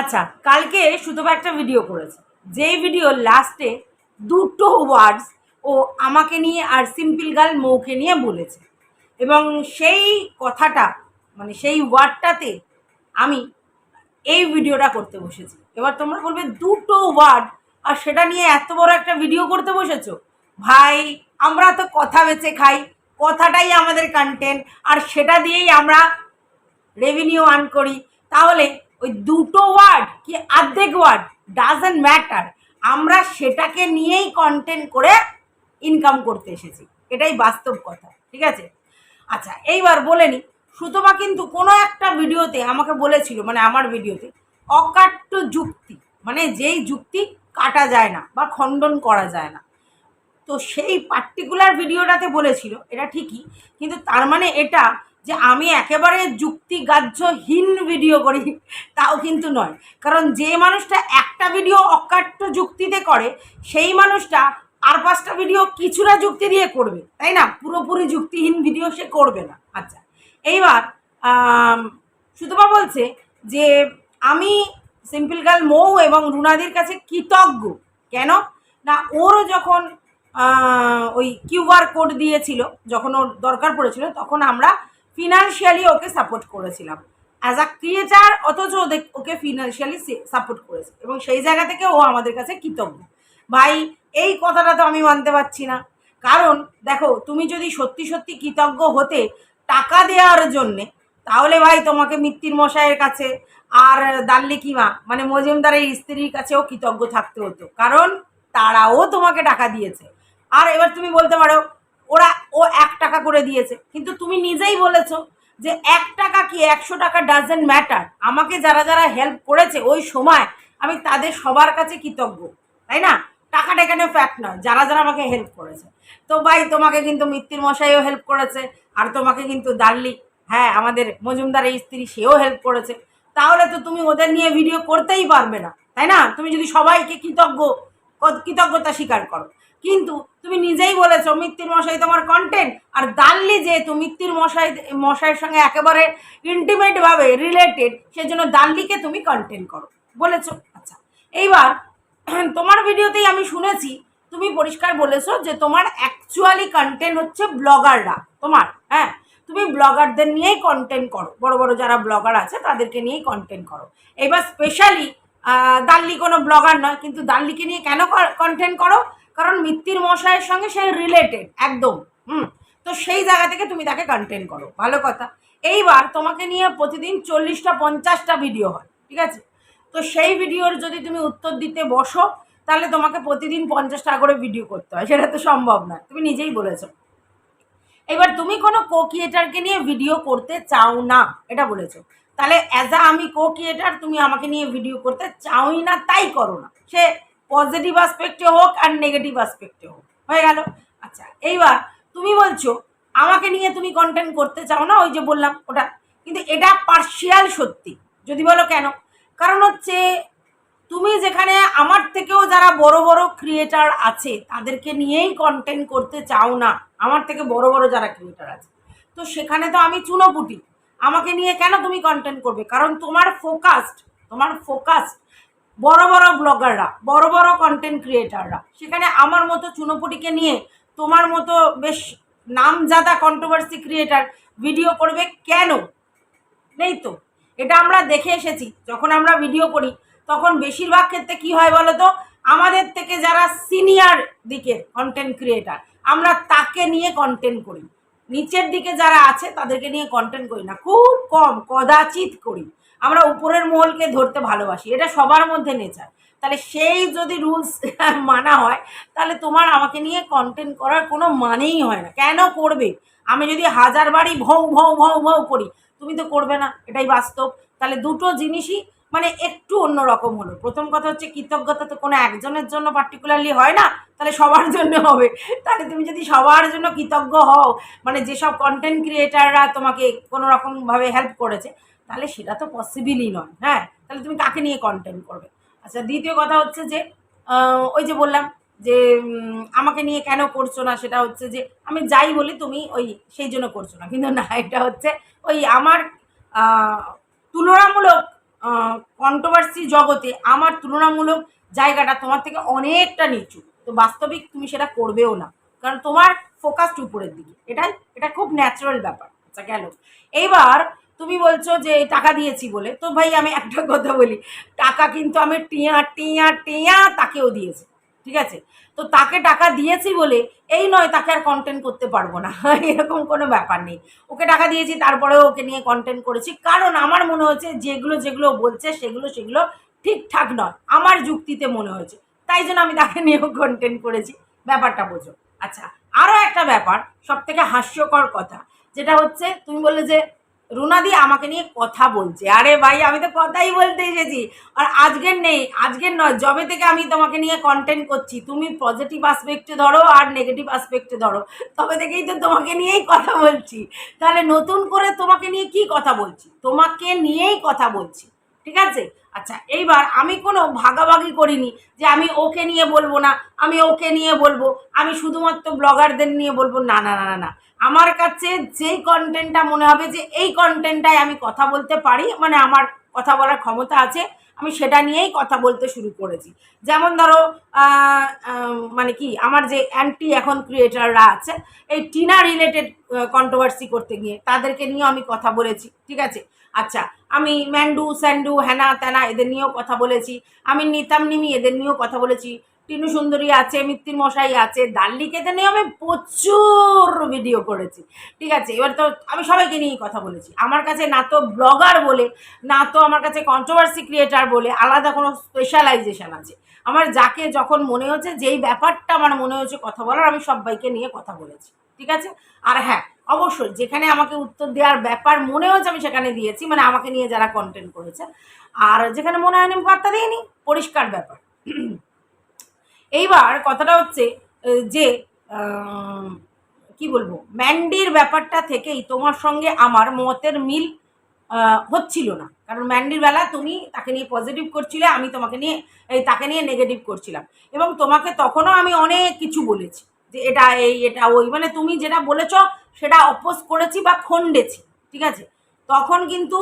আচ্ছা কালকে সুতপা একটা ভিডিও করেছে। যেই ভিডিও লাস্টে দুটো ওয়ার্ডস ও আমাকে নিয়ে আর সিম্পল গার্ল মৌকে নিয়ে বলেছে। এবং সেই কথাটা মানে সেই ওয়ার্ডটাতে আমি এই ভিডিওটা করতে বসেছি। এবার তোমরা বলবে, দুটো ওয়ার্ড আর সেটা নিয়ে এত বড় একটা ভিডিও করতে বসেছো? ভাই, আমরা তো কথা বেচে খাই। কথাটাই আমাদের কন্টেন্ট আর সেটা দিয়েই আমরা রেভিনিউ আর্ন করি। তাহলে ওই দুটো ওয়ার্ড কি অর্ধেক ওয়ার্ড ডাজেন্ট ম্যাটার আমরা সেটাকে নিয়েই কন্টেন্ট করে ইনকাম করতে এসেছি। এটাই বাস্তব কথা, ঠিক আছে? আচ্ছা এইবার বলে নি সুতমা কিন্তু কোনো একটা ভিডিওতে আমাকে বলেছিল মানে আমার ভিডিওতে অকাট্য যুক্তি মানে যেই যুক্তি কাটা যায় না বা খণ্ডন করা যায় না। তো সেই পার্টিকুলার ভিডিওটাতে বলেছিল, এটা ঠিকই, কিন্তু তার মানে এটা যে আমি একেবারে যুক্তিগ্রাহ্যহীন ভিডিও করি, তাও কিন্তু নয়। কারণ যে মানুষটা একটা ভিডিও অকাট্য যুক্তিতে করে, সেই মানুষটা আর পাঁচটা ভিডিও কিছুটা যুক্তি দিয়ে করবে, তাই না? পুরোপুরি যুক্তিহীন ভিডিও সে করবে না। আচ্ছা এইবার সুতপা বলছে যে আমি সিম্পল গার্ল মৌ এবং রুনাদির কাছে কৃতজ্ঞ। কেন? না, ওরও যখন ওই কিউআর কোড দিয়েছিল, যখন ওর দরকার পড়েছিল, তখন আমরা ফিনান্সিয়ালি ওকে সাপোর্ট করেছিলাম। অ্যাজ আ ক্রিয়েটার অথচ ওকে ফিনান্সিয়ালি সাপোর্ট করেছে। এবং সেই জায়গা থেকে ও আমাদের কাছে কৃতজ্ঞ। ভাই, এই কথাটা তো আমি মানতে পারছি না। কারণ, দেখো, তুমি যদি সত্যি সত্যি কৃতজ্ঞ হতে টাকা দেওয়ার জন্যে, তাহলে ভাই তোমাকে মিত্তির মশাইয়ের কাছে আর দাল্লি কিমা মানে মজুমদারের স্ত্রীর কাছেও কৃতজ্ঞ থাকতে হতো। কারণ, তারাও তোমাকে টাকা দিয়েছে। আর এবার তুমি বলতে পারো ওরা, ও এক টাকা করে দিয়েছে। কিন্তু তুমি নিজেই বলেছ যে এক টাকা কি একশো টাকা ডাজেন্ট ম্যাটার আমাকে যারা যারা হেল্প করেছে ওই সময় আমি তাদের সবার কাছে কৃতজ্ঞ, তাই না? টাকাটা এখানে ফ্যাক্ট নয়, যারা যারা আমাকে হেল্প করেছে। তো ভাই, তোমাকে কিন্তু মিত্তির মশাইও হেল্প করেছে, আর তোমাকে কিন্তু দাল্লি হ্যাঁ আমাদের মজুমদারের স্ত্রী, সেও হেল্প করেছে। তাহলে তো তুমি ওদের নিয়ে ভিডিও করতেই পারবে না, তাই না? তুমি যদি সবাইকে কৃতজ্ঞ, কৃতজ্ঞতা স্বীকার করো। কিন্তু তুমি নিজেই বলেছ মিত্তির মশাই তোমার কন্টেন্ট আর দাল্লি যেহেতু মিত্তির মশাই, মশাইয়ের সঙ্গে একেবারে ইন্টিমেটভাবে রিলেটেড সেই সেজন্য দাল্লিকে তুমি কন্টেন্ট করো। বলেছ? আচ্ছা এইবার তোমার ভিডিওতেই আমি শুনেছি, তুমি পরিষ্কার বলেছ যে তোমার অ্যাকচুয়ালি কন্টেন্ট হচ্ছে ব্লগাররা তোমার হ্যাঁ? তুমি ব্লগারদের নিয়েই কন্টেন্ট করো, বড় বড় যারা ব্লগার আছে তাদেরকে নিয়েই কন্টেন্ট করো। এবার স্পেশালি দাল্লি কোনো ব্লগার নয়, কিন্তু দাল্লিকে নিয়ে কেন কন্টেন্ট করো? কারণ মিত্তির মশাইয়ের সঙ্গে সে রিলেটেড একদম, হুম। তো সেই জায়গা থেকে তুমি তাকে কন্টেন্ট করো, ভালো কথা। এইবার তোমাকে নিয়ে প্রতিদিন চল্লিশটা, পঞ্চাশটা ভিডিও হয়, ঠিক আছে? তো সেই ভিডিওর যদি তুমি উত্তর দিতে বসো, তাহলে তোমাকে প্রতিদিন পঞ্চাশ টাকা করে ভিডিও করতে হয়, সেটা তো সম্ভব না তুমি নিজেই বলেছ। এবার তুমি কোনো কো ক্রিয়েটারকে নিয়ে ভিডিও করতে চাও না, এটা বলেছ। তাহলে অ্যাজ আ আমি কো ক্রিয়েটার তুমি আমাকে নিয়ে ভিডিও করতে চাওই না, তাই করো না। সে পজিটিভ আসপেক্টে হোক আর নেগেটিভ আসপেক্টে হোক। হয়ে গেল? আচ্ছা এইবার তুমি বলছো, আমাকে নিয়ে তুমি কন্টেন্ট করতে চাও না, ওই যে বললাম ওটা। কিন্তু এটা পার্শিয়াল সত্যি। যদি বলো কেন? কারণ হচ্ছে তুমি যেখানে আমার থেকেও যারা বড় বড় ক্রিয়েটার আছে, তাদেরকে নিয়েই কন্টেন্ট করতে চাও না। আমার থেকে বড় বড় যারা ক্রিয়েটার আছে। তো সেখানে তো আমি চুনোপুটি। আমাকে নিয়ে কেন তুমি কন্টেন্ট করবে? কারণ তোমার ফোকাসড তোমার ফোকাসড বড় বড় ব্লগাররা, বড় বড় কন্টেন্ট ক্রিয়েটাররা সেখানে আমার মতো চুনোপুটিকে নিয়ে তোমার মতো বেশ নামজাদা কন্ট্রোভার্সি ক্রিয়েটার ভিডিও করবে কেন? নেই তো। এটা আমরা দেখে এসেছি। যখন আমরা ভিডিও করি, তখন বেশিরভাগ ক্ষেত্রে কি হয় বলো তো? আমাদের থেকে যারা সিনিয়র দিকের কন্টেন্ট ক্রিয়েটার আমরা তাকে নিয়ে কন্টেন্ট করি। নিচের দিকে যারা আছে, তাদেরকে নিয়ে কন্টেন্ট করি না। খুব কম, কদাচিৎ করি। আমরা উপরের মহলকে ধরতে ভালোবাসি, এটা সবার মধ্যে নেচার। তাহলে সেই যদি রুলস মানা হয়, তাহলে তোমার আমাকে নিয়ে কন্টেন্ট করার কোনো মানেই হয় না। কেন করবে? আমি যদি হাজার বাড়ি ভৌ ভৌ ভৌ ভৌ করি, তুমি তো করবে না, এটাই বাস্তব। তাহলে দুটো জিনিসই মানে একটু অন্যরকম হলো। প্রথম কথা হচ্ছে কৃতজ্ঞতা তো কোনো একজনের জন্য পার্টিকুলারলি হয় না, তাহলে সবার জন্য হবে। তাহলে তুমি যদি সবার জন্য কৃতজ্ঞ হও মানে যেসব কন্টেন্ট ক্রিয়েটাররা তোমাকে কোনো রকমভাবে হেল্প করেছে তাহলে সেটা তো পসিবলই নয়। হ্যাঁ তাহলে তুমি কাকে নিয়ে কন্টেন্ট করবে? আচ্ছা দ্বিতীয় কথা হচ্ছে যে ওই যে বললাম যে আমাকে নিয়ে কেন করছ না, সেটা হচ্ছে যে, আমি যাই বলি তুমি ওই সেই জন্য করছ না। কিন্তু না, এটা হচ্ছে ওই আমার তুলনামূলক কন্ট্রোভার্সি জগতে আমার তুলনামূলক জায়গাটা তোমার থেকে অনেকটা নিচু। তো বাস্তবিক তুমি সেটা করবেও না। কারণ তোমার ফোকাসড উপরের দিকে। এটাই, এটা খুব ন্যাচারাল ব্যাপার। আচ্ছা গেল। এইবার তুমি বলছো যে টাকা দিয়েছি বলে। তো ভাই, আমি একটা কথা বলি, টাকা কিন্তু আমি টিয়া টিয়া টিয়া তাকেও দিয়েছি, ঠিক আছে? তো তাকে টাকা দিয়েছি বলে, এই নয় তাকে আর কন্টেন্ট করতে পারব না, এরকম কোনো ব্যাপার নেই। ওকে টাকা দিয়েছি, তারপরেও ওকে নিয়ে কন্টেন্ট করেছি। কারণ আমার মনে হয়েছে, যেগুলো যেগুলো বলছে, সেগুলো সেগুলো ঠিকঠাক নয়। আমার যুক্তিতে মনে হয়েছে। তাই জন্য আমি তাকে নিয়েও কন্টেন্ট করেছি। ব্যাপারটা বোঝো। আচ্ছা আরও একটা ব্যাপার সব থেকে হাস্যকর কথা, যেটা হচ্ছে, তুমি বললে যে রুনাদি আমাকে নিয়ে কথা বলছে। আরে ভাই, আমি তো কথাই বলতে এসেছি। আর আজকের নেই, আজকের নয় জবে থেকে আমি তোমাকে নিয়ে কন্টেন্ট করছি, তুমি পজিটিভ আসপেক্টে ধরো আর নেগেটিভ আসপেক্টে ধরো, তবে থেকেই তো তোমাকে নিয়েই কথা বলছি। তাহলে নতুন করে তোমাকে নিয়ে কি কথা বলছি? তোমাকে নিয়েই কথা বলছি, ঠিক আছে? আচ্ছা এইবার আমি কোনো ভাগাভাগি করিনি যে আমি ওকে নিয়ে বলব না, আমি ওকে নিয়ে বলব, আমি শুধুমাত্র ব্লগারদের নিয়ে বলব, না না না না না। আমার কাছে যেই কন্টেন্টটা মনে হবে যে এই কন্টেন্টটায় আমি কথা বলতে পারি মানে আমার কথা বলার ক্ষমতা আছে, আমি সেটা নিয়েই কথা বলতে শুরু করেছি। যেমন ধরো মানে কি, আমার যে অ্যান্টি এখন ক্রিয়েটাররা আছে, এই টিনা রিলেটেড কন্ট্রোভার্সি করতে গিয়ে তাদেরকে নিয়েও আমি কথা বলেছি, ঠিক আছে? আচ্ছা আমি ম্যান্ডু, স্যান্ডু হ্যানা ত্যানা এদের নিয়েও কথা বলেছি, আমি নিতাম নিমি এদের নিয়েও কথা বলেছি টিনু সুন্দরী আছে, মিত্তির মশাই আছে এদের নিয়ে আমি প্রচুর ভিডিও করেছি। ঠিক আছে, এবার তো আমি সবাইকে নিয়েই কথা বলেছি। আমার কাছে না তো ব্লগার বলে, না তো আমার কাছে কন্ট্রোভার্সি ক্রিয়েটার বলে আলাদা কোনো স্পেশালাইজেশন আছে। আমার যাকে যখন মনে হচ্ছে, যেই ব্যাপারটা আমার মনে হচ্ছে কথা বলার, আমি সবাইকে নিয়ে কথা বলেছি। ঠিক আছে? আর হ্যাঁ অবশ্যই যেখানে আমাকে উত্তর দেওয়ার ব্যাপার মনে হচ্ছে আমি সেখানে দিয়েছি। মানে আমাকে নিয়ে যারা কন্টেন্ট করেছে, আর যেখানে মনে হয়নি বার্তা দিইনি। পরিষ্কার ব্যাপার। এইবার কথাটা হচ্ছে যে কি বলব, ম্যান্ডির ব্যাপারটা থেকেই তোমার সঙ্গে আমার মতের মিল হচ্ছিল না। কারণ ম্যান্ডির বেলা তুমি তাকে নিয়ে পজিটিভ করছিলে, আমি তোমাকে নিয়ে, এই তাকে নিয়ে নেগেটিভ করছিলাম। এবং তোমাকে তখনও আমি অনেক কিছু বলেছি, যে এটা এই, এটা ওই মানে তুমি যেটা বলেছ সেটা অপোজ করেছি বা খণ্ডেছি, ঠিক আছে? তখন কিন্তু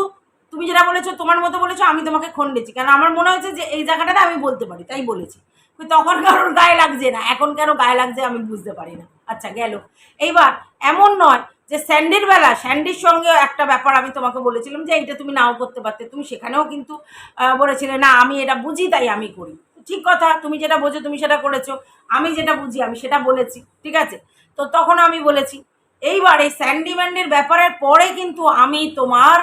তুমি যেটা বলেছ, তোমার মতো বলেছ, আমি তোমাকে খণ্ডেছি। কারণ আমার মনে হয়েছে যে এই জায়গাটাতে আমি বলতে পারি, তাই বলেছি। তখন কারোর গায়ে লাগছে না। এখন কেন গায়ে লাগছে আমি বুঝতে পারি না। আচ্ছা গেল। এইবার এমন নয় যে স্যান্ডির বেলা, স্যান্ডির সঙ্গে একটা ব্যাপার আমি তোমাকে বলেছিলাম যে এইটা তুমি নাও করতে পারতে। তুমি সেখানেও কিন্তু বলেছিলে, না, আমি এটা বুঝি, তাই আমি করি। ঠিক কথা, তুমি যেটা বোঝো, তুমি সেটা করেছ। আমি যেটা বুঝি, আমি সেটা বলেছি। ঠিক আছে? তো তখন আমি বলেছি, এইবার এই স্যান্ডি ম্যান্ডির ব্যাপারের পরে কিন্তু আমি তোমার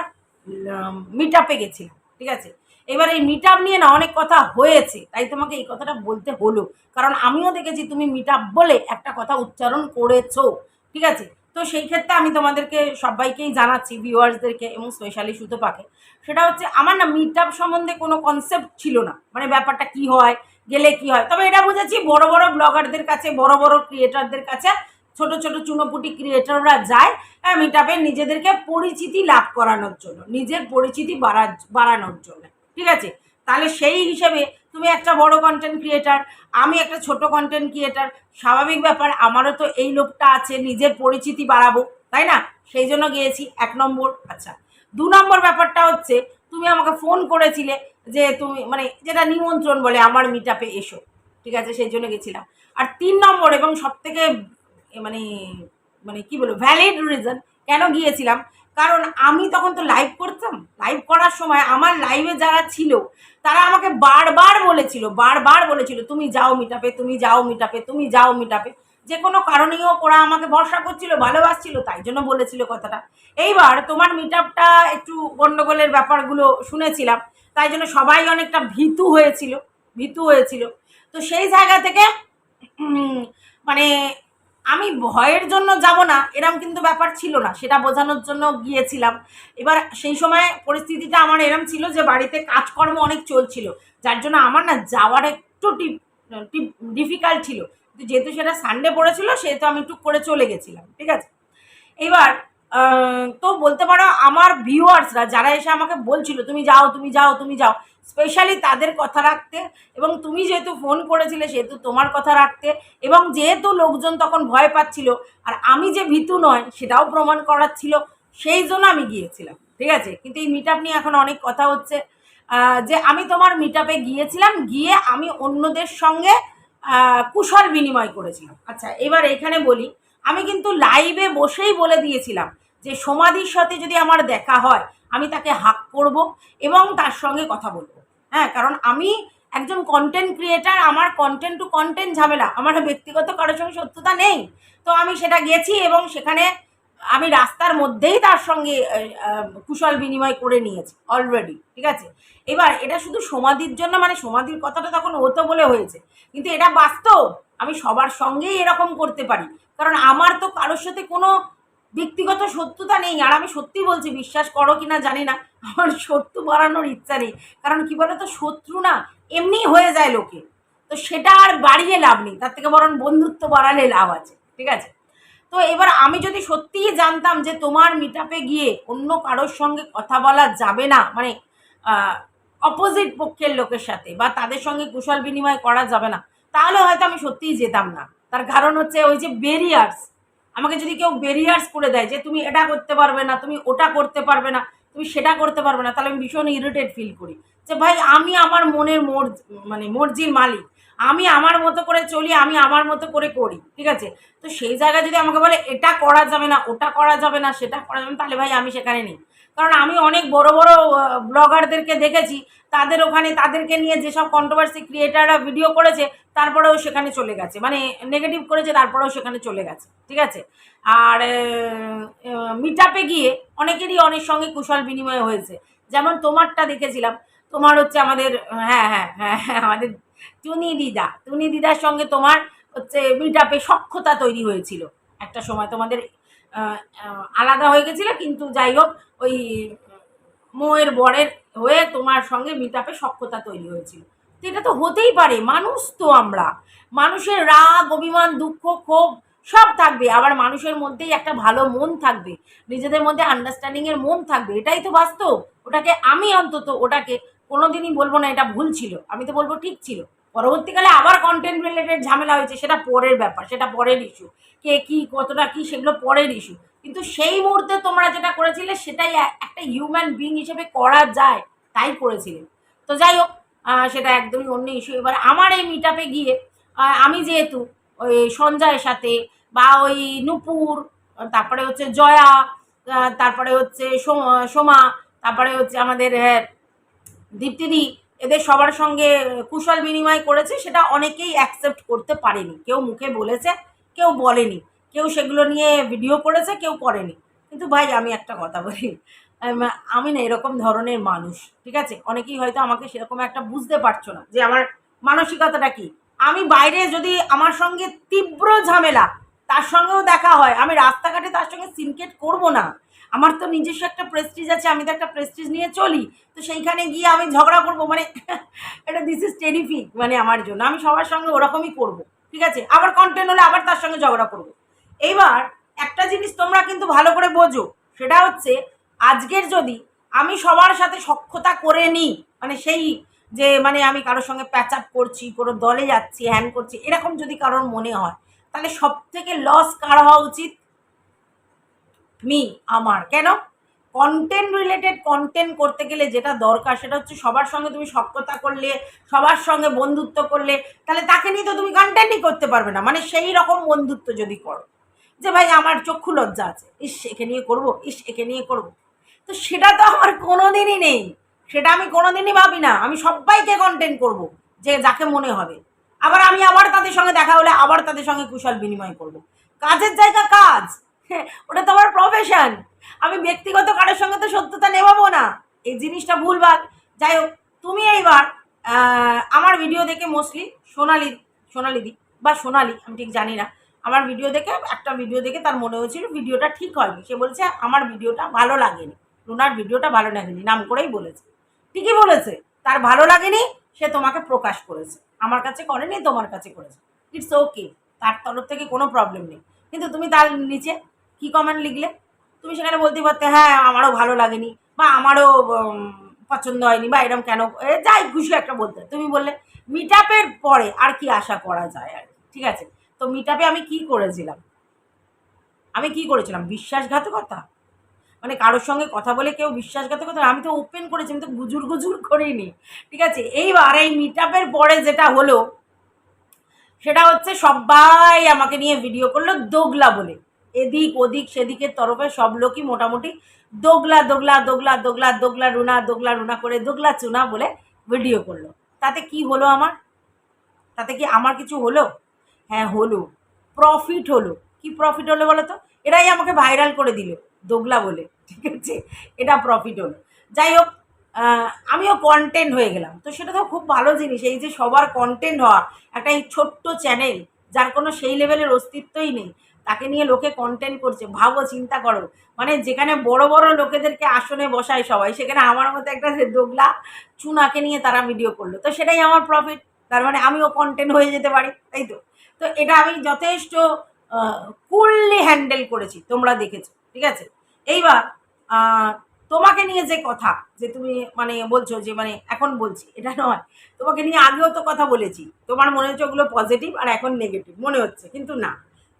মিট আপে গেছিলাম। ঠিক আছে? এবার এই মিট নিয়ে না অনেক কথা হয়েছে, তাই তোমাকে এই কথাটা বলতে হলো। কারণ আমিও দেখেছি তুমি মিট বলে একটা কথা উচ্চারণ করেছ, ঠিক আছে? তো সেই ক্ষেত্রে আমি তোমাদেরকে সবাইকেই জানাচ্ছি ভিউয়ার্সদেরকে এবং স্পেশালি সুতোপাকে। সেটা হচ্ছে, আমার না মিট সম্বন্ধে কোনো কনসেপ্ট ছিল না। মানে ব্যাপারটা কি হয়, গেলে কি হয়। তবে এটা বুঝেছি, বড় বড় ব্লগারদের কাছে, বড় বড় ক্রিয়েটারদের কাছে, ছোট ছোট চুনোপুটি ক্রিয়েটাররা যায় মিট আপে নিজেদেরকে পরিচিতি লাভ করানোর জন্য, নিজের পরিচিতি বাড়া বাড়ানোর জন্য। ঠিক আছে? তাহলে সেই হিসেবে তুমি একটা বড় কন্টেন্ট ক্রিয়েটার আমি একটা ছোট কন্টেন্ট ক্রিয়েটার স্বাভাবিক ব্যাপার আমারও তো এই লোকটা আছে, নিজের পরিচিতি বাড়াবো, তাই না? সেই জন্য গিয়েছি এক নম্বর। আচ্ছা দু নম্বর ব্যাপারটা হচ্ছে, তুমি আমাকে ফোন করেছিলে যে তুমি মানে যেটা নিমন্ত্রণ বলে আমার মিট আপে এসো, ঠিক আছে? সেই জন্য গেছিলাম। আর তিন নম্বর এবং সব থেকে মানে মানে কি বলব ভ্যালিড রিজন কেন গিয়েছিলাম কারণ আমি তখন তো লাইভ করতাম। লাইভ করার সময় আমার লাইভে যারা ছিল, তারা আমাকে বারবার বলেছিল বারবার বলেছিল, তুমি যাও মিটাপে তুমি যাও মিটাপে তুমি যাও মিটাপে যে কোনো কারণেই হোক, ওরা আমাকে ভরসা করছিল, ভালোবাসছিল, তাই জন্য বলেছিল কথাটা। এইবার তোমার মিট আপটা একটু গণ্ডগোলের ব্যাপারগুলো শুনেছিলাম, তাই জন্য সবাই অনেকটা ভীতু হয়েছিল ভীতু হয়েছিল। তো সেই জায়গা থেকে মানে আমি ভয়ের জন্য যাব না, এরম কিন্তু ব্যাপার ছিল না, সেটা বোঝানোর জন্য গিয়েছিলাম। এবার সেই সময় পরিস্থিতিটা আমার এরম ছিল যে বাড়িতে কাজকর্ম অনেক চলছিল, যার জন্য আমার না যাওয়ার একটু ডিফিকাল্ট ছিল। যেহেতু সেটা সানডে পড়েছিল, সেহেতু আমি একটু করে চলে গেছিলাম, ঠিক আছে? এবার তো বলতে পারো আমার ভিউয়ার্সরা যারা এসে আমাকে বলছিল, তুমি যাও তুমি যাও তুমি যাও স্পেশালি তাদের কথা রাখতে এবং তুমি যেহেতু ফোন করেছিলে সেহেতু তোমার কথা রাখতে এবং যেহেতু লোকজন তখন ভয় পাচ্ছিল আর আমি যে ভীতু নয় সেটাও প্রমাণ করার ছিল, সেই জন্য আমি গিয়েছিলাম, ঠিক আছে? কিন্তু এই মিট নিয়ে এখন অনেক কথা হচ্ছে। যে আমি তোমার মিটাপে গিয়েছিলাম, গিয়ে আমি অন্যদের সঙ্গে কুশল বিনিময় করেছিলাম। আচ্ছা এবার এখানে বলি, আমি কিন্তু লাইভে বসেই বলে দিয়েছিলাম যে সমাধির সাথে যদি আমার দেখা হয়, আমি তাকে হাক করব এবং তার সঙ্গে কথা বলব। হ্যাঁ কারণ আমি একজন কন্টেন্ট ক্রিয়েটার আমার কন্টেন্ট টু কন্টেন্ট ঝামেলা। আমার ব্যক্তিগত কারোর সঙ্গে সত্যতা নেই। তো আমি সেটা গেছি এবং সেখানে আমি রাস্তার মধ্যেই তার সঙ্গে কুশল বিনিময় করে নিয়েছি অলরেডি ঠিক আছে? এবার এটা শুধু সমাধির জন্য মানে সমাধির কথাটা তখন হতো বলে হয়েছে। কিন্তু এটা বাস্তব। আমি সবার সঙ্গেই এরকম করতে পারি। কারণ আমার তো কারোর সাথে কোনো ব্যক্তিগত সত্যতা নেই। আর আমি সত্যি বলছি, বিশ্বাস করো কি না জানি না। আমার শত্রু বাড়ানোর ইচ্ছা নেই। কারণ কি বলো তো শত্রু না এমনি হয়ে যায় লোকে। তো সেটা আর বাড়িয়ে লাভ নেই। তার থেকে বরং বন্ধুত্ব বাড়ালে লাভ আছে। ঠিক আছে? তো এবার আমি যদি সত্যিই জানতাম যে তোমার মিটাপে গিয়ে অন্য কারোর সঙ্গে কথা বলা যাবে না মানে অপোজিট পক্ষের লোকের সাথে বা তাদের সঙ্গে কুশল বিনিময় করা যাবে না, তাহলে হয়তো আমি সত্যিই যেতাম না। তার কারণ হচ্ছে ওই যে বেরিয়ার্স আমাকে যদি কেউ বেরিয়ার্স করে দেয় যে তুমি এটা করতে পারবে না, তুমি ওটা করতে পারবে না, তুমি সেটা করতে পারবে না, তাহলে আমি ভীষণ ইরিটেট ফিল করি। যে ভাই, আমি আমার মনের মোর মানে মর্জির মালিক। আমি আমার মতো করে চলি, আমি আমার মতো করে করি, ঠিক আছে? তো সেই জায়গায় যদি আমাকে বলে, এটা করা যাবে না, ওটা করা যাবে না, সেটা করা যাবে না, তাহলে ভাই আমি সেখানে নেই। কারণ আমি অনেক বড় বড় ব্লগারদেরকে দেখেছি, তাদের ওখানে তাদেরকে নিয়ে যেসব কন্ট্রোভার্সি ক্রিয়েটাররা ভিডিও করেছে তারপরেও সেখানে চলে গেছে। মানে নেগেটিভ করেছে, তারপরেও সেখানে চলে গেছে। ঠিক আছে? আর মিট আপে গিয়ে অনেকেরই অনেক সঙ্গে কুশল বিনিময় হয়েছে। যেমন তোমারটা দেখেছিলাম, তোমার হচ্ছে আমাদের হ্যাঁ হ্যাঁ হ্যাঁ হ্যাঁ আমাদের টুনি দিদা। টুনি দিদার সঙ্গে তোমার হচ্ছে মিট আপে সক্ষতা তৈরি হয়েছিল। একটা সময় তোমাদের আলাদা হয়ে গেছিল, কিন্তু যাই হোক, ওই মোয়ের বরের হয়ে তোমার সঙ্গে মিট আপে সক্ষতা তৈরি হয়েছিল। তো এটা তো হতেই পারে, মানুষ তো আমরা। মানুষের রাগ, অভিমান, দুঃখ, ক্ষোভ সব থাকবে, আবার মানুষের মধ্যেই একটা ভালো মন থাকবে, নিজেদের মধ্যে আন্ডারস্ট্যান্ডিংয়ের মন থাকবে, এটাই তো বাস্তব। ওটাকে আমি অন্তত, ওটাকে কোনোদিনই বলব না এটা ভুল ছিল, আমি তো বলব ঠিক ছিল। পরবর্তীকালে আবার কন্টেন্ট রিলেটেড ঝামেলা হয়েছে, সেটা পরের ব্যাপার, সেটা পরের ইস্যু কে কি, কতটা কি, সেগুলো পরের ইস্যু কিন্তু সেই মুহূর্তে তোমরা যেটা করেছিলে, সেটাই একটা হিউম্যান বিং হিসেবে করা যায়, তাই করেছিলে। তো যাই হোক সেটা একদমই অন্য ইস্যু এবার আমার এই মিট গিয়ে আমি যেহেতু ওই সঞ্জয়ের সাথে বা ওই নুপুর, তারপরে হচ্ছে জয়া তারপরে হচ্ছে সোম- তারপরে হচ্ছে আমাদের দীপ্তিদি, এদের সবার সঙ্গে কুশল বিনিময় করেছে, সেটা অনেকেই অ্যাকসেপ্ট করতে পারেনি। কেউ মুখে বলেছে, কেউ বলেনি। কেউ সেগুলো নিয়ে ভিডিও করেছে, কেউ করেনি। কিন্তু ভাই, আমি একটা কথা বলি আমি না এরকম ধরনের মানুষ, ঠিক আছে? অনেকেই হয়তো আমাকে সেরকম একটা বুঝতে পারছ না যে আমার মানসিকতাটা কি। আমি বাইরে যদি আমার সঙ্গে তীব্র ঝামেলা, তার সঙ্গেও দেখা হয়, আমি রাস্তাঘাটে তার সঙ্গে সিনকেট করব না। আমার তো নিজস্ব একটা প্রেস্টিজ আছে, আমি তো একটা প্রেস্টিজ নিয়ে চলি, তো সেইখানে গিয়ে আমি ঝগড়া করব মানে এটা দিস ইজ টেরিফিক মানে আমার জন্য। আমি সবার সঙ্গে ওরকমই করব, ঠিক আছে? আবার কন্টেন্ট হলে আবার তার সঙ্গে ঝগড়া করব। এইবার একটা জিনিস তোমরা কিন্তু ভালো করে বোঝো, সেটা হচ্ছে আজকের যদি আমি সবার সাথে সক্ষতা করে নিই মানে সেই যে মানে আমি কারোর সঙ্গে প্যাচ আপ করছি, কোনো দলে যাচ্ছি হ্যান করছি, এরকম যদি কারোর মনে হয়, তাহলে সব থেকে লস কার হওয়া উচিত? মি আমার। কেন? কন্টেন্ট রিলেটেড কন্টেন্ট করতে গেলে যেটা দরকার, সেটা হচ্ছে সবার সঙ্গে তুমি সক্ষতা করলে, সবার সঙ্গে বন্ধুত্ব করলে, তাহলে তাকে নিয়ে তো তুমি কন্টেন্টই করতে পারবে না। মানে সেই রকম বন্ধুত্ব যদি করো, যে ভাই আমার চক্ষু লজ্জা আছে, ইস, একে নিয়ে করব, ইস, একে নিয়ে করব। তো সেটা তো আমার কোনো দিনই নেই। সেটা আমি কোনো দিনই ভাবি না। আমি সবাইকে কন্টেন্ট করব যে যাকে মনে হবে। আবার আমি আবার তাদের সঙ্গে দেখা হলে আবার তাদের সঙ্গে কুশল বিনিময় করব। কাজের জায়গা কাজ। হ্যাঁ, ওটা তো আমার প্রফেশন আমি ব্যক্তিগত কারোর সঙ্গে তো সত্যতা নেবাবো না। এই জিনিসটা ভুলভাল যাই হোক তুমি এইবার আমার ভিডিও দেখে মোস্টলি সোনালি সোনালিদি বা সোনালি আমি ঠিক জানি না। আমার ভিডিও দেখে একটা ভিডিও দেখে তার মনে হয়েছিল ভিডিওটা ঠিক হয়নি। সে বলছে আমার ভিডিওটা ভালো লাগেনি। রুনার ভিডিওটা ভালো লাগেনি, নাম করেই বলেছে। ঠিকই বলেছে, তার ভালো লাগেনি, সে তোমাকে প্রকাশ করেছে। আমার কাছে করেনি, তোমার কাছে করেছে। ইটস ওকে তার তরফ থেকে কোনো প্রবলেম নেই। কিন্তু তুমি তার নিচে কি কমেন্ট লিখলে? তুমি সেখানে বলতে পারতে হ্যাঁ আমারও ভালো লাগেনি বা আমারও পছন্দ হয়নি বা এরকম কেন? যাই খুশি একটা বলতে তুমি বললে মিট পরে আর কি আশা করা যায় আর ঠিক আছে? তো মিট আমি কি করেছিলাম? আমি কি করেছিলাম? বিশ্বাসঘাতকতা? মানে কারোর সঙ্গে কথা বলে কেউ বিশ্বাসঘাতকতা আমি তো ওপেন করেছি, আমি তো গুজুর গুজুর করিনি। ঠিক আছে? এইবার এই মিট আপের পরে যেটা হলো, সেটা হচ্ছে সবাই আমাকে নিয়ে ভিডিও করল দোগলা বলে। এদিক ওদিক সেদিকের তরফে সব লোকই মোটামুটি দোগলা দোগলা দোগলা দোগলা দোগলা রুনা দোগলা রুনা করে দোগলা চুনা বলে ভিডিও করল। তাতে কি হলো আমার? তাতে কি আমার কিছু হলো? হ্যাঁ হলো। প্রফিট হলো। কি প্রফিট হলো বলো তো? এরাই আমাকে ভাইরাল করে দিল। দোগলা বলে, ঠিক আছে? এটা প্রফিট হলো। যাই হোক আমিও কন্টেন্ট হয়ে গেলাম। তো সেটা তো খুব ভালো জিনিস, এই যে সবার কন্টেন্ট হওয়া, একটা এই ছোট্ট চ্যানেল যার কোনো সেই লেভেলের অস্তিত্বই নেই, তাকে নিয়ে লোকে কন্টেন্ট করছে, ভাবো, চিন্তা করো। মানে যেখানে বড় বড় লোকেদেরকে আসনে বসায় সবাই, সেখানে আমার মতো একটা দোগলা চুনাকে নিয়ে তারা ভিডিও করল। তো সেটাই আমার প্রফিট তার মানে আমিও কন্টেন্ট হয়ে যেতে পারি, তাই তো? তো এটা আমি যথেষ্ট কুললি হ্যান্ডেল করেছি, তোমরা দেখেছ। ঠিক আছে? এইবার তোমাকে নিয়ে যে কথা, যে তুমি মানে বলছো যে মানে এখন বলছি, এটা নয়। তোমাকে নিয়ে আগেও তো কথা বলেছি। তোমার মনে হচ্ছে ওগুলো পজিটিভ আর এখন নেগেটিভ মনে হচ্ছে, কিন্তু না।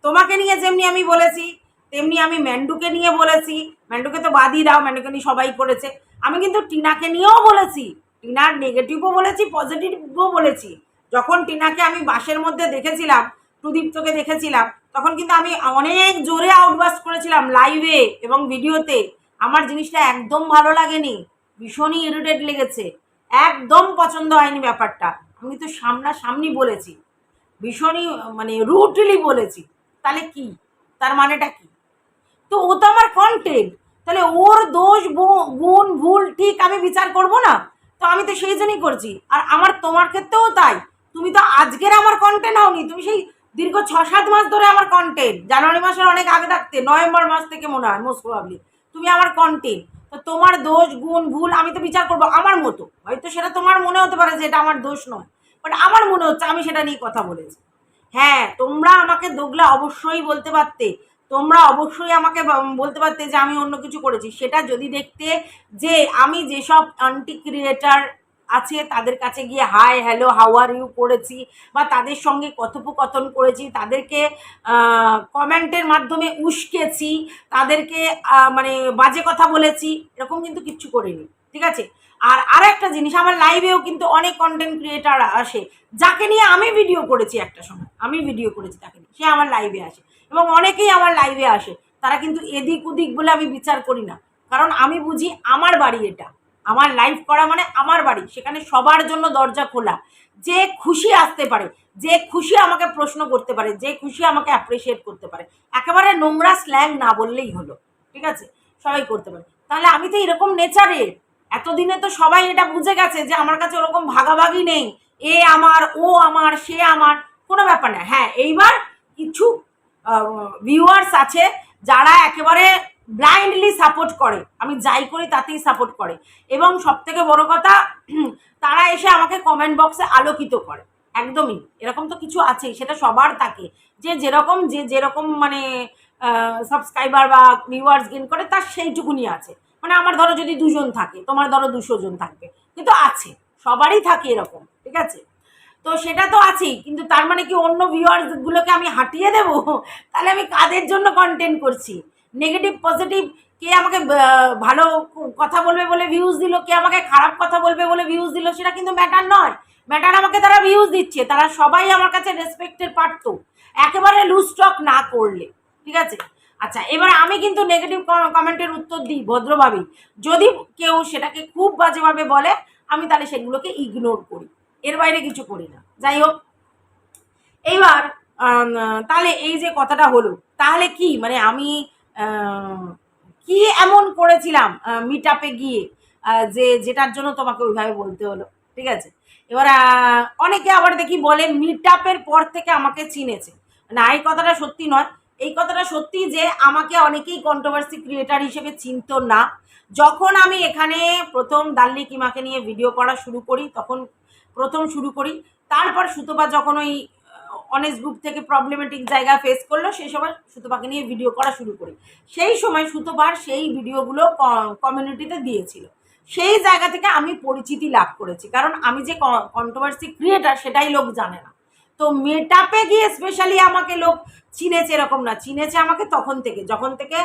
তোমাকে নিয়ে যেমনি আমি বলেছি, তেমনি আমি ম্যান্ডুকে নিয়ে বলেছি। ম্যান্ডুকে তো বাদই দাও, ম্যান্ডুকে নিয়ে সবাই করেছে। আমি কিন্তু টিনাকে নিয়েও বলেছি। টিনার নেগেটিভও বলেছি পজিটিভও বলেছি। যখন টিনাকে আমি বাসের মধ্যে দেখেছিলাম প্রদীপ্তকে দেখেছিলাম তখন কিন্তু আমি অনেক জোরে আউটবাস্ট করেছিলাম লাইভে এবং ভিডিওতে আমার জিনিসটা একদম ভালো লাগেনি। ভীষণই ইরিটেট লেগেছে। একদম পছন্দ হয়নি ব্যাপারটা। আমি তো সামনাসামনি বলেছি। ভীষণই মানে রুটলি বলেছি। তাহলে কি? তার মানেটা কি? তো ও তো আমার কন্টেন্ট তাহলে ওর দোষ গুণ, ভুল ঠিক আমি বিচার করব না? তো আমি তো সেই জন্যই করছি। আর আমার তোমার ক্ষেত্রেও তাই। তুমি তো আজকের আমার কন্টেন্ট হওনি। তুমি সেই দীর্ঘ ছ সাত মাস ধরে আমার কন্টেন্ট জানুয়ারি মাসের অনেক আগে থাকতে, নভেম্বর মাস থেকে মনে হয় মোস্ট প্রবাবলি তুমি আমার কন্টেন্ট তো তোমার দোষ, গুণ, ভুল আমি তো বিচার করব আমার মতো। হয়তো সেটা তোমার মনে হতে পারে যে এটা আমার দোষ নয়। বাট আমার মনে হচ্ছে আমি সেটা নিয়ে কথা বলেছি। হ্যাঁ তোমরা আমাকে দোগলা অবশ্যই বলতে পারতে। তোমরা অবশ্যই আমাকে বলতে পারতে যে আমি অন্য কিছু করেছি। সেটা যদি দেখতে যে আমি যেসব আন্টি ক্রিয়েটার আছে, তাদের কাছে গিয়ে, hi, hello, how are you? করেছি বা তাদের সঙ্গে কথোপকথন করেছি, তাদেরকে কমেন্টের মাধ্যমে উস্কেছি, তাদেরকে মানে বাজে কথা বলেছি, এরকম কিন্তু কিচ্ছু করিনি, ঠিক আছে? আর আর একটা জিনিস, আমার লাইভেও কিন্তু অনেক কন্টেন্ট ক্রিয়েটার আসে, যাকে নিয়ে আমি ভিডিও করেছি একটা সময়, আমি ভিডিও করেছি তাকে নিয়ে, সে আমার লাইভে আসে এবং অনেকেই আমার লাইভে আসে, তারা কিন্তু এদিক ওদিক বলে আমি বিচার করি না, কারণ আমি বুঝি আমার বাড়ি এটা আমার লাইভ করা মানে আমার বাড়ি। সেখানে সবার জন্য দরজা খোলা। যে খুশি আসতে পারে, যে খুশি আমাকে প্রশ্ন করতে পারে, যে খুশি আমাকে অ্যাপ্রিসিয়েট করতে পারে, একেবারে নোংরা স্ল্যাং না বললেই হলো, ঠিক আছে? সবাই করতে পারে। তাহলে আমি তো এরকম নেচারের এতদিনে তো সবাই এটা বুঝে গেছে যে আমার কাছে ওরকম ভাগাভাগি নেই। এ আমার, ও আমার, সে আমার, কোনো ব্যাপার না। হ্যাঁ এইবার কিছু ভিউয়ার্স আছে যারা একেবারে ব্লাইন্ডলি সাপোর্ট করে। আমি যাই করি তাতেই সাপোর্ট করে। এবং সব থেকে বড় কথা, তারা এসে আমাকে কমেন্ট বক্সে আলোকিত করে। একদমই। এরকম তো কিছু আছেই, সেটা সবার থাকে। যে যেরকম যে যেরকম মানে সাবস্ক্রাইবার বা ভিউয়ার্স গেন করে, তার সেইটুকুনি আছে। মানে আমার ধরো যদি দুজন থাকে, তোমার ধরো দুশো জন থাকবে। কিন্তু আছে। সবারই থাকে এরকম, ঠিক আছে? তো সেটা তো আছেই। কিন্তু তার মানে কি অন্য ভিউয়ার্সগুলোকে আমি হাঁটিয়ে দেবো? তাহলে আমি কাদের জন্য কন্টেন্ট করছি? নেগেটিভ পজিটিভ কে আমাকে ভালো কথা বলবে বলে ভিউজ দিল, কে আমাকে খারাপ কথা বলবে বলে ভিউজ দিল, সেটা কিন্তু ম্যাটার নয়। ম্যাটার আমাকে তারা ভিউজ দিচ্ছে, তারা সবাই আমার কাছে রেসপেক্টের পারত একেবারে লুজ স্টক না করলে, ঠিক আছে? আচ্ছা এবার আমি কিন্তু নেগেটিভ কমেন্টের উত্তর দিই ভদ্রভাবেই যদি কেউ সেটাকে খুব বাজেভাবে বলে, আমি তাহলে সেগুলোকে ইগনোর করি। এর বাইরে কিছু করি না। যাই হোক, এইবার তাহলে এই যে কথাটা হলো, তাহলে কি? মানে আমি কি এমন করেছিলাম মিট আপে গিয়ে যে যেটার জন্য তোমাকে ওইভাবে বলতে হলো, ঠিক আছে? এবার অনেকে আবার দেখি বলে মিট আপের পর থেকে আমাকে চিনেছে। না এই কথাটা সত্যি নয়, এই কথাটা সত্যি যে আমাকে অনেকেই কন্ট্রোভার্সি ক্রিয়েটার হিসেবে চিনত না। যখন আমি এখানে প্রথম দাল্লি কিমাকে নিয়ে ভিডিও করা শুরু করি, তখন প্রথম শুরু করি, তারপর সুতপা যখন ওই অনেস্ট গ্রুপ থেকে প্রবলেমেটিক জায়গা ফেস করল, সেই সময় সুতোপাকে নিয়ে ভিডিও করা শুরু করি। সেই সময় সুতোপার সেই ভিডিওগুলো কমিউনিটিতে দিয়েছিল। সেই জায়গা থেকে আমি পরিচিতি লাভ করেছি। কারণ আমি যে কন্ট্রোভার্সি ক্রিয়েটার সেটাই লোক জানে না। তো মেটাপে গিয়ে স্পেশালি আমাকে লোক চিনেছে এরকম না, চিনেছে আমাকে তখন থেকে। যখন থেকে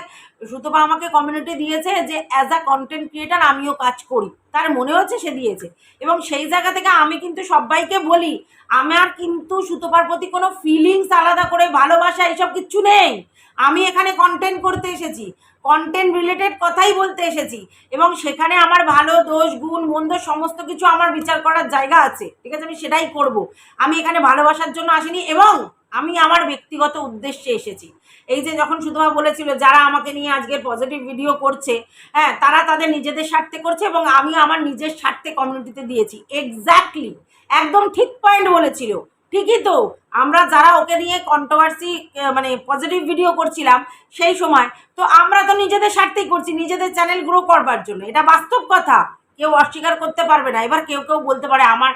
সুতপা আমাকে কমিউনিটি দিয়েছে যে অ্যাজ আ কন্টেন্ট ক্রিয়েটার আমিও কাজ করি। তার মনে হচ্ছে সে দিয়েছে। এবং সেই জায়গা থেকে আমি কিন্তু সবাইকে বলি, আমার কিন্তু সুতপার প্রতি কোনো ফিলিংস আলাদা করে, ভালোবাসা এইসব কিচ্ছু নেই। আমি এখানে কন্টেন্ট করতে এসেছি কন্টেন্ট রিলেটেড কথাই বলতে এসেছি। এবং সেখানে আমার ভালো, দোষ, গুণ, মন্দ সমস্ত কিছু আমার বিচার করার জায়গা আছে। ঠিক আছে? আমি সেটাই করব। আমি এখানে ভালোবাসার জন্য আসিনি এবং আমি আমার ব্যক্তিগত উদ্দেশ্যে এসেছি। এই যে যখন সুধমা বলেছিল যারা আমাকে নিয়ে আজকের পজিটিভ ভিডিও করছে হ্যাঁ তারা তাদের নিজেদের স্বার্থে করছে এবং আমি আমার নিজের স্বার্থে কমিউনিটিতে দিয়েছি। এক্স্যাক্টলি একদম ঠিক পয়েন্ট বলেছিল। ঠিকই তো, আমরা যারা ওকে নিয়ে কন্ট্রোভার্সি মানে পজিটিভ ভিডিও করছিলাম সেই সময়, তো আমরা তো নিজেদের স্বার্থেই করছি, নিজেদের চ্যানেল গ্রো করবার জন্য। এটা বাস্তব কথা। কেউ অস্বীকার করতে পারবে না। এবার কেউ কেউ বলতে পারে আমার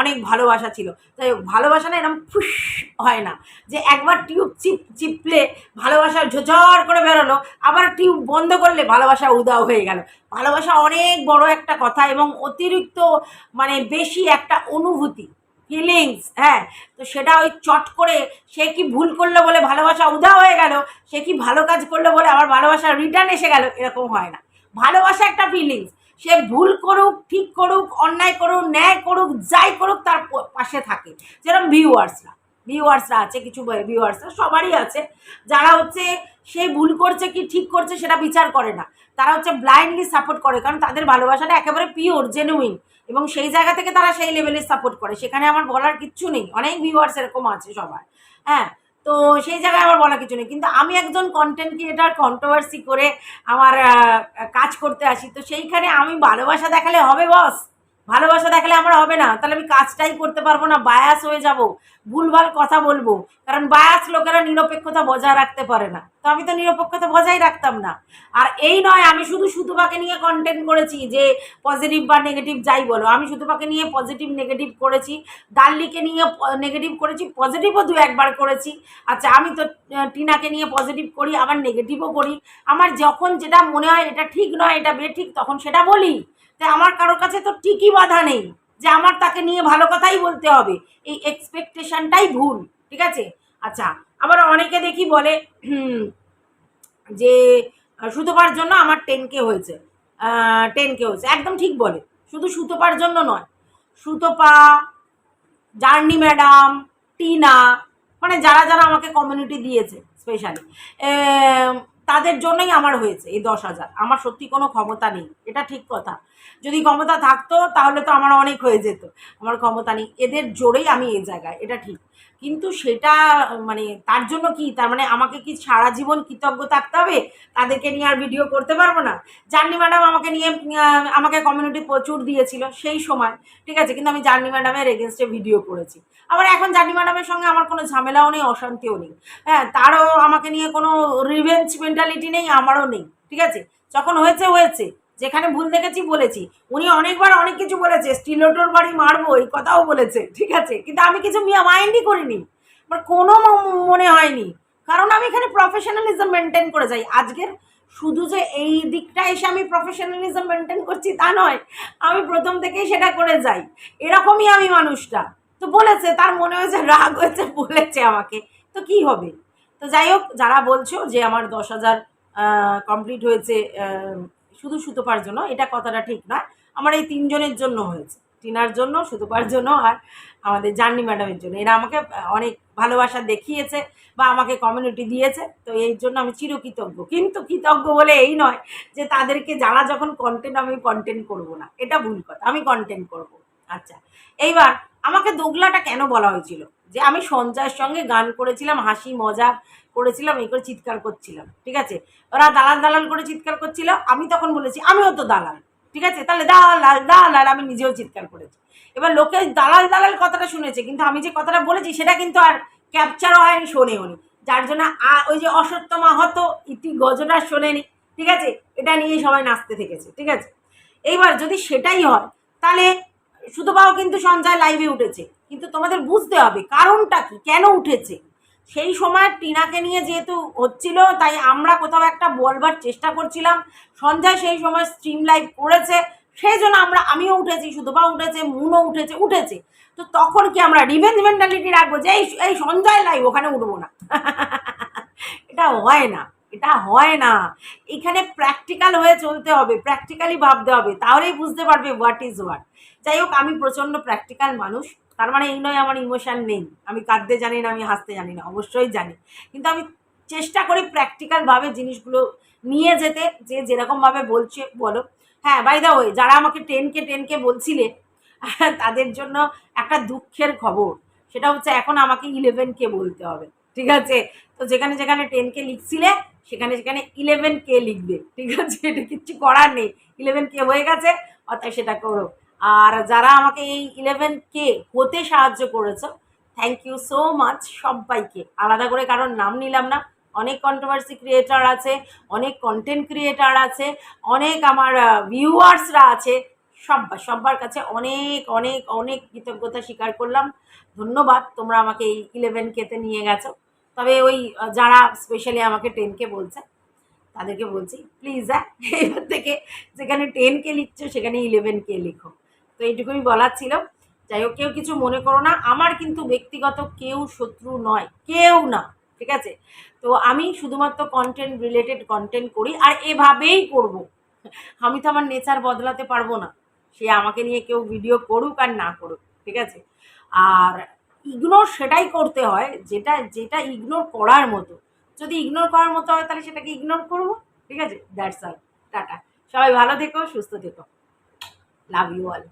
অনেক ভালোবাসা ছিল। তাই ভালোবাসা না এরকম ফুস হয় না। যে একবার টিউব চিপ, চিপলে ভালোবাসা ঝরঝর করে বেরোলো, আবার টিউব বন্ধ করলে ভালোবাসা উদাও হয়ে গেল। ভালোবাসা অনেক বড় একটা কথা এবং অতিরিক্ত মানে বেশি একটা অনুভূতি ফিলিংস হ্যাঁ। তো সেটা ওই চট করে সে কি ভুল করল বলে ভালোবাসা উদা হয়ে গেল, সে কি ভালো কাজ করল বলে আমার ভালোবাসা রিটার্ন এসে গেল, এরকম হয় না। ভালোবাসা একটা ফিলিংস সে ভুল করুক, ঠিক করুক, অন্যায় করুক, ন্যায় করুক, যাই করুক, তার পাশে থাকে। যেরকম ভিউয়ার্সরা ভিউয়ার্সরা আছে, কিছু ভিউয়ার্সরা সবারই আছে, যারা হচ্ছে সে ভুল করছে কি ঠিক করছে সেটা বিচার করে না। তারা হচ্ছে ব্লাইন্ডলি সাপোর্ট করে, কারণ তাদের ভালোবাসাটা একেবারে পিওর জেনুইন এবং সেই জায়গা থেকে তারা সেই লেভেলে সাপোর্ট করে। সেখানে আমার বলার কিচ্ছু নেই। অনেক ভিউয়ার্স এরকম আছে সবার। হ্যাঁ? তো সেই জায়গায় আমার বলা কিছু নেই। কিন্তু আমি একজন কন্টেন্ট ক্রিয়েটার কন্ট্রোভার্সি করে আমার কাজ করতে আসি। তো সেইখানে আমি ভালোবাসা দেখালে হবে বস ভালোবাসা দেখালে আমার হবে না। তাহলে আমি কাজটাই করতে পারব না বায়াস হয়ে যাব। ভুলভাল কথা বলব, কারণ বায়াস লোকেরা নিরপেক্ষতা বজায় রাখতে পারে না। তো আমি তো নিরপেক্ষতা বজায় রাখতাম না। আর এই নয়, আমি শুধু সুতপাকে নিয়ে কন্টেন্ট করেছি যে পজিটিভ বা নেগেটিভ যাই বলো। আমি সুতপাকে নিয়ে পজিটিভ নেগেটিভ করেছি, ডাল্লিকে নিয়ে নেগেটিভ করেছি পজিটিভও দু একবার করেছি। আচ্ছা আমি তো টিনাকে নিয়ে পজিটিভ করি, আবার নেগেটিভও করি। আমার যখন যেটা মনে হয় এটা ঠিক নয়, এটা বেঠিক তখন সেটা বলি। তাই আমার কারোর কাছে তো ঠিকই বাধা নেই, যে আমার তাকে নিয়ে ভালো কথাই বলতে হবে। এই এক্সপেকটেশনটাই ভুল, ঠিক আছে? আচ্ছা আবার অনেকে দেখি বলে যে, সুতোপার জন্য আমার টেন কে হয়েছে। টেন কে হয়েছে। একদম ঠিক বলে। শুধু সুতোপার জন্য নয়। সুতোপা, জার্নি ম্যাডাম, টিনা মানে যারা যারা আমাকে কমিউনিটি দিয়েছে স্পেশালি তাদের জন্যই আমার হয়েছে এই দশ হাজার। আমার সত্যি কোনো ক্ষমতা নেই। এটা ঠিক কথা। যদি ক্ষমতা থাকতো, তাহলে তো আমার অনেক হয়ে যেত। আমার ক্ষমতা নেই। এদের জোরেই আমি এই জায়গায়। এটা ঠিক। কিন্তু সেটা মানে তার জন্য কি? তার মানে আমাকে কি সারা জীবন কৃতজ্ঞ থাকতে হবে? তাদেরকে নিয়ে আর ভিডিও করতে পারব না? জার্নি ম্যাডাম আমাকে নিয়ে আমাকে কমিউনিটি প্রচুর দিয়েছিল সেই সময়, ঠিক আছে? কিন্তু আমি জার্নি ম্যাডামের এগেনস্টে ভিডিও করেছি। আবার এখন জার্নি ম্যাডামের সঙ্গে আমার কোনো ঝামেলাও নেই, অশান্তিও নেই। হ্যাঁ তারও আমাকে নিয়ে কোনো রিভেঞ্জ মেন্টালিটি নেই, আমারও নেই, ঠিক আছে? যখন হয়েছে হয়েছে। যেখানে ভুল দেখেছি বলেছি। উনি অনেকবার অনেক কিছু বলেছে স্টিলোটোর বাড়ি মারবো, এই কথাও বলেছে, ঠিক আছে? কিন্তু আমি কিছু মাইন্ডই করিনি। আমার কোনো মনে হয়নি। কারণ আমি এখানে প্রফেশনালিজম মেনটেন করে যাই। আজকের শুধু যে এই দিকটা এসে আমি প্রফেশনালিজম মেনটেন করছি তা নয়, আমি প্রথম থেকেই সেটা করে যাই। এরকমই আমি মানুষটা। তো বলেছে, তার মনে হয়েছে রাগ হয়েছে, বলেছে আমাকে। তো কি হবে? তো যাই হোক, যারা বলছো যে আমার দশ হাজার কমপ্লিট হয়েছে শুধু সুতোপার জন্য, এটা কথাটা ঠিক নয় আমার এই তিনজনের জন্য হয়েছে। টিনার জন্য, সুতোপার জন্য আর আমাদের জার্নি ম্যাডামের জন্য। এরা আমাকে অনেক ভালোবাসা দেখিয়েছে বা আমাকে কমিউনিটি দিয়েছে, তো এই জন্য আমি চিরকৃতজ্ঞ। কিন্তু কৃতজ্ঞ বলে এই নয় যে তাদেরকে যারা যখন কন্টেন্ট আমি কন্টেন্ট করব না। এটা ভুল কথা। আমি কন্টেন্ট করব। আচ্ছা এইবার আমাকে দোগলাটা কেন বলা হয়েছিল? যে আমি সঞ্জয়ের সঙ্গে গান করেছিলাম, হাসি, মজা করেছিলাম, এই করে চিৎকার করছিলাম, ঠিক আছে? ওরা দালাল দালাল করে চিৎকার করছিল, আমি তখন বলেছি, আমিও তো দালাল ঠিক আছে? তাহলে দালাল দালাল, আমি নিজেও চিৎকার করেছি। এবার লোকে দালাল দালাল কথাটা শুনেছে, কিন্তু আমি যে কথাটা বলেছি, সেটা কিন্তু আর ক্যাপচারও হয়নি, শোনেও নি। যার জন্য ওই যে অসত্যমা হতো ইতি গজটা শোনেনি, ঠিক আছে? এটা নিয়েই সবাই নাচতে থেকেছে, ঠিক আছে? এইবার যদি সেটাই হয়, তাহলে শুধু সুতপাও কিন্তু সঞ্জয় লাইভে উঠেছে। কিন্তু তোমাদের বুঝতে হবে কারণটা কি, কেন উঠেছে? সেই সময় টিনাকে নিয়ে যেহেতু হচ্ছিল, তাই আমরা কোথাও একটা বলবার চেষ্টা করছিলাম। সঞ্জয় সেই সময় স্ট্রিম লাইভ করেছে, সেই জন্য আমরা, আমিও উঠেছি, সুতপা উঠেছে, মুনও উঠেছে উঠেছে। তো তখন কি আমরা রিভেঞ্জ মেন্টালিটি রাখব যে, এই এই সঞ্জয় লাইভ ওখানে উঠবো না? এটা হয় না, এটা হয় না। এখানে প্র্যাকটিক্যাল হয়ে চলতে হবে প্র্যাকটিক্যালি ভাবতে হবে, তাহলেই বুঝতে পারবে হোয়াট ইজ হোয়াট যাই হোক, আমি প্রচণ্ড প্র্যাকটিক্যাল মানুষ। তার মানে এই নয়, আমার ইমোশান নেই। আমি কাঁদতে জানি না, আমি হাসতে জানি না, অবশ্যই জানি। কিন্তু আমি চেষ্টা করি প্র্যাকটিক্যালভাবে জিনিসগুলো নিয়ে যেতে, যে যেরকমভাবে বলছে, বলো। হ্যাঁ বাই দা ওয়ে যারা আমাকে টেনকে টেনকে বলছিলে, তাদের জন্য একটা দুঃখের খবর। সেটা হচ্ছে এখন আমাকে ইলেভেনকে বলতে হবে, ঠিক আছে? তো যেখানে যেখানে টেনকে লিখছিলে, সেখানে সেখানে ইলেভেন কে লিখবে, ঠিক আছে? এটা কিচ্ছু করার নেই। ইলেভেন কে হয়ে গেছে, অর্থাৎ সেটা করো। আর যারা আমাকে এই ইলেভেন কে হতে সাহায্য করেছ থ্যাংক ইউ সো মাচ সবাইকে। আলাদা করে কারোর নাম নিলাম না। অনেক কন্ট্রোভার্সি ক্রিয়েটার আছে, অনেক কন্টেন্ট ক্রিয়েটার আছে, অনেক আমার ভিউয়ার্সরা আছে। সব্বার সব্বার কাছে অনেক অনেক অনেক কৃতজ্ঞতা স্বীকার করলাম। ধন্যবাদ, তোমরা আমাকে এই ইলেভেন কেতে নিয়ে গেছো। তবে ওই যারা স্পেশালি আমাকে টেন কে বলছে, তাদেরকে বলছি প্লিজ হ্যাঁ এবার থেকে যেখানে টেন কে লিখছো, সেখানে ইলেভেন কে লিখো। তো এইটুকুই বলার ছিল। যাই হোক, কেউ কিছু মনে করো না। আমার কিন্তু ব্যক্তিগত কেউ শত্রু নয়, কেউ না, ঠিক আছে? তো আমি শুধুমাত্র কন্টেন্ট রিলেটেড কন্টেন্ট করি আর এভাবেই করব। আমি তো আমার নেচার বদলাতে পারব না। সে আমাকে নিয়ে কেউ ভিডিও করুক আর না করুক, ঠিক আছে? আর ইগনোর সেটাই করতে হয়, যেটা যেটা ইগনোর করার মতো। যদি ইগনোর করার মতো হয়, তাহলে সেটাকে ইগনোর করব, ঠিক আছে? That's all tata. সবাই ভালো থেকো, সুস্থ থেকো। Love you all